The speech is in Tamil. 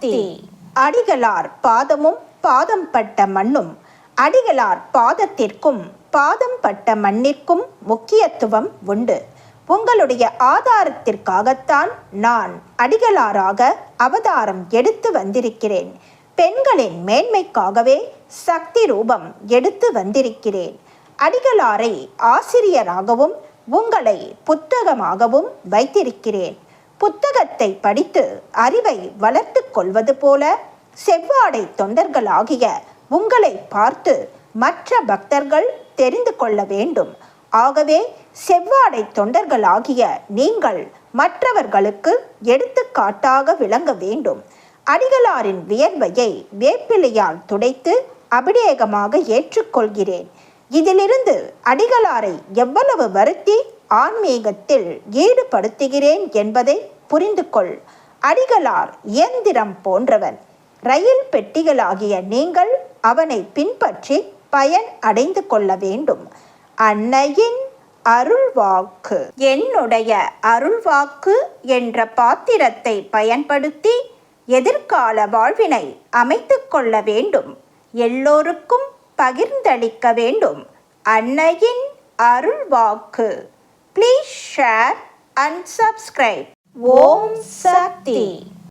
பக்தி. அடிகளார் பாதமும் பாதம் பட்ட மண்ணும் அடிகளார் பாதத்திற்கும் பாதம் பட்ட மண்ணிற்கும் முக்கியத்துவம் உண்டு. உங்களுடைய ஆதாரத்திற்காகத்தான் நான் அடிகளாராக அவதாரம் எடுத்து வந்திருக்கிறேன். பெண்களின் மேன்மைக்காகவே சக்தி ரூபம் எடுத்து வந்திருக்கிறேன். அடிகளாரை ஆசிரியராகவும் உங்களை புத்தகமாகவும் வைத்திருக்கிறேன். புத்தகத்தை படித்து அறிவை வளர்த்து கொள்வது போல செவ்வாடை தொண்டர்களாகிய உங்களை பார்த்து மற்ற பக்தர்கள் தெரிந்து கொள்ள வேண்டும். ஆகவே செவ்வாடை தொண்டர்களாகிய நீங்கள் மற்றவர்களுக்கு எடுத்துக்காட்டாக விளங்க வேண்டும். அடிகளாரின் வியர்வையை வேப்பிலையால் துடைத்து அபிடேகமாக ஏற்றுக்கொள்கிறேன். இதிலிருந்து அடிகளாரை எவ்வளவு வருத்தி ஆன்மீகத்தில் ஈடுபடுத்துகிறேன் என்பதை புரிந்து கொள் அடிகளார் இயந்திரம் போன்றவன். ரயில் பெட்டிகளாகிய நீங்கள் அவனை பின்பற்றி பயன் அடைந்து கொள்ள வேண்டும். அன்னையின் அருள்வாக்கு. என்னுடைய அருள்வாக்கு என்ற பாத்திரத்தை பயன்படுத்தி எதிர்கால வாழ்வினை அமைத்து கொள்ள வேண்டும். எல்லோருக்கும் பகிர்ந்தளிக்க வேண்டும். அன்னையின் அருள்வாக்கு. please share and subscribe Om Shakti